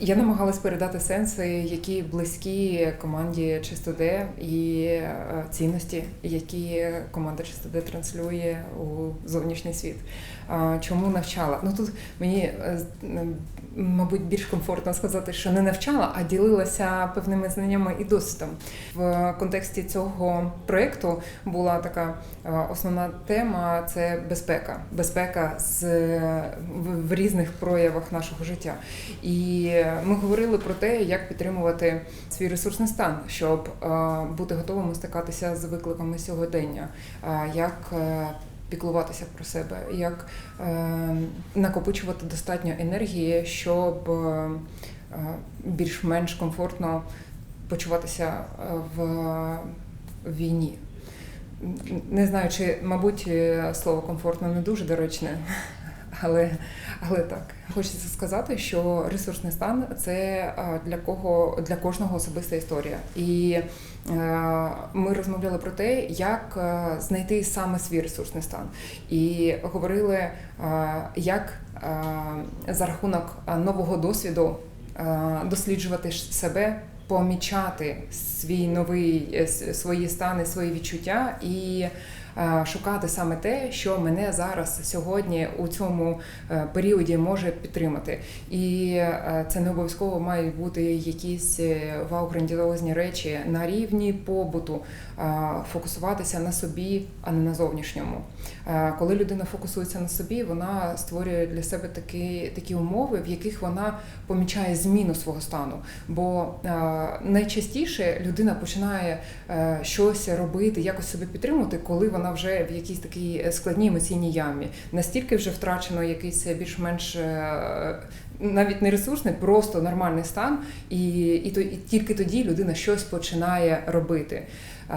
Я намагалась передати сенси, які близькі команді Чистоде і е, цінності, які команда Чистоде транслює у зовнішній світ. Чому навчала? Ну тут мені е, мабуть більш комфортно сказати, що не навчала, а ділилася певними знаннями і досвідом. В контексті цього проєкту була така е, основна тема це безпека. Безпека з в різних проявах нашого життя. І ми говорили про те, як підтримувати свій ресурсний стан, щоб е, бути готовими стикатися з викликами сьогодення, е, як е, піклуватися про себе, як накопичувати достатньо енергії, щоб більш-менш комфортно почуватися в війні. Не знаю, чи, мабуть, слово комфортно не дуже доречне, але, але так. Хочеться сказати, що ресурсний стан це для кого для кожного особиста історія. І е, ми розмовляли про те, як е, знайти саме свій ресурсний стан. І говорили, е, як за рахунок нового досвіду досліджувати себе, помічати свій новий свої стани, свої відчуття і шукати саме те, що мене зараз сьогодні у цьому е, періоді може підтримати. І е, це не обов'язково мають бути якісь е, вау грандіозні речі на рівні побуту, е, фокусуватися на собі, а не на зовнішньому. Е, Коли людина фокусується на собі, вона створює для себе такі, такі умови, в яких вона помічає зміну свого стану. Бо е, найчастіше людина починає е, щось робити, якось себе підтримувати, коли вона вже в якійсь такій е, складній емоційній ямі. Настільки вже втрачено якийсь більш-менш е, навіть не ресурсний, просто нормальний стан, і, і, то, і тільки тоді людина щось починає робити. Е,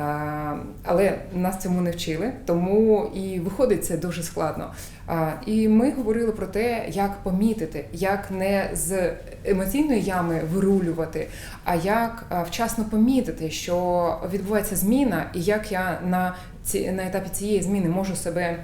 Але нас цьому не вчили, тому і виходить це дуже складно. Е, І ми говорили про те, як помітити, як не з емоційної ями вирулювати, а як вчасно помітити, що відбувається зміна, і як я на ці на етапі цієї зміни можу себе.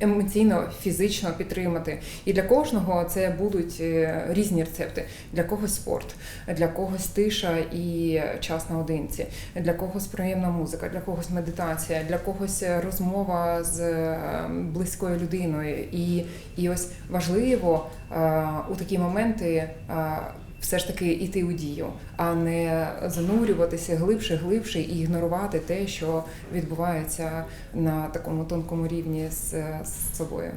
Емоційно, фізично підтримати. І для кожного це будуть е, різні рецепти. Для когось спорт, для когось тиша і час наодинці, для когось приємна музика, для когось медитація, для когось розмова з е, близькою людиною. І, і ось важливо е, у такі моменти. Все ж таки іти у дію, а не занурюватися глибше, глибше і ігнорувати те, що відбувається на такому тонкому рівні з, з собою.